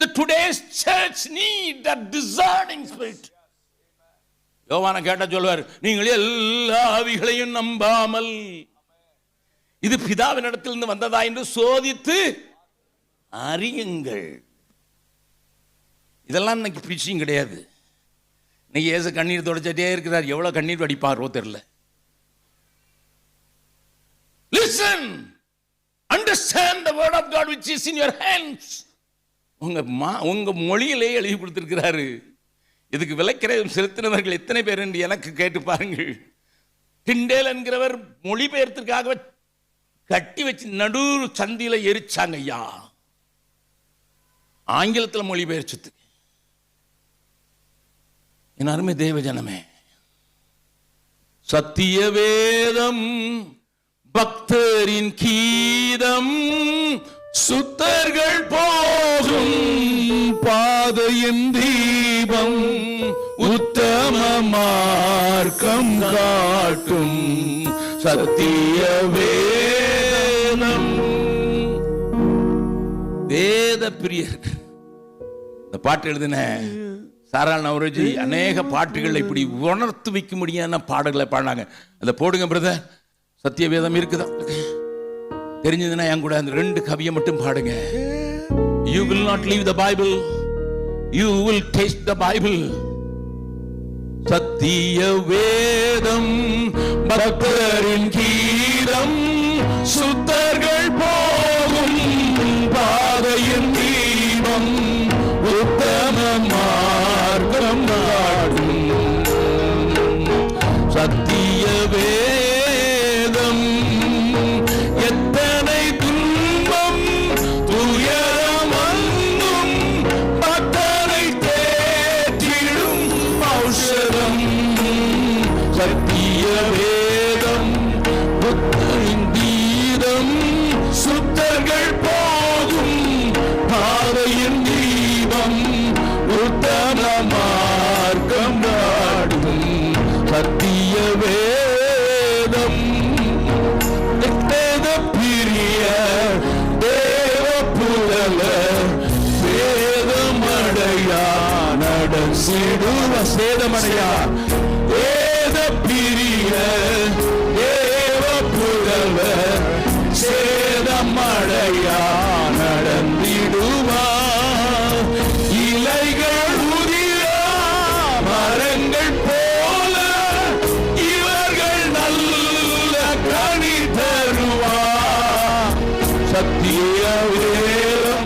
The today's church need that discerning spirit. யோவான கேட்டா சொல்வார் நீங்கள் எல்லா ஆவிகளையும் நம்பாமல். இது பிதாவின் இடத்திலிருந்து வந்ததா என்று சோதித்து அறியுங்கள். இதெல்லாம் இன்னைக்கு பிரீச்சிங் கிடையாது. இன்னைக்கு ஏசு கண்ணீர் தொடச்சிட்டே இருக்கிறார். எவ்வளோ கண்ணீர் வடிப்பாரோ தெரியல. Listen understand the word of God which is in your hands. உங்க மா உங்க மொழியிலே எழுதி கொடுத்துருக்கிறாரு. இதுக்கு விலைக்கிரயம் செலுத்தினவர்கள் எத்தனை பேர் என்று எனக்கு கேட்டு பாருங்கள். டிண்டேல் என்கிறவர் மொழிபெயர்த்திற்காக கட்டி வச்சு நடு சந்தியில் எரிச்சாங்க ஐயா. ஆங்கிலத்தில் மொழிபெயர்ச்சது என் அருமை தேவ சத்திய வேதம் பக்தரின் கீதம் சுத்தர்கள் போகும் என் தீபம் உத்தம மார்க்கம் காட்டும் சத்திய வேதம். வேத பிரியர் இந்த பாட்டு எழுதின சாரா நவரோஜி அநேக பாட்டுகள் இப்படி உணர்த்து வைக்க முடியாத பாடல்களை பாடினாங்க. அதை போடுங்க பிரதர் சத்திய வேதம் இருக்குதா? தெரிஞ்சதுன்னா என் கூட அந்த ரெண்டு கவியை மட்டும் பாடுங்க. You will not leave the Bible you will taste the Bible சத்திய வேதம் பக்தரின் கீதம் சுத்தர்கள் போகும் பாதையின் தீபம் உத்தம மார்க்கம் காட்டும் சத்திய வேதம் ஔஷதம் சத்திய வேதம் புத்தரின் கீதம் சுத்தர்கள் போகும் பாதையின் தீபம் உத்தம மார்க்கம் நாடும். சத்திய சேதமடையா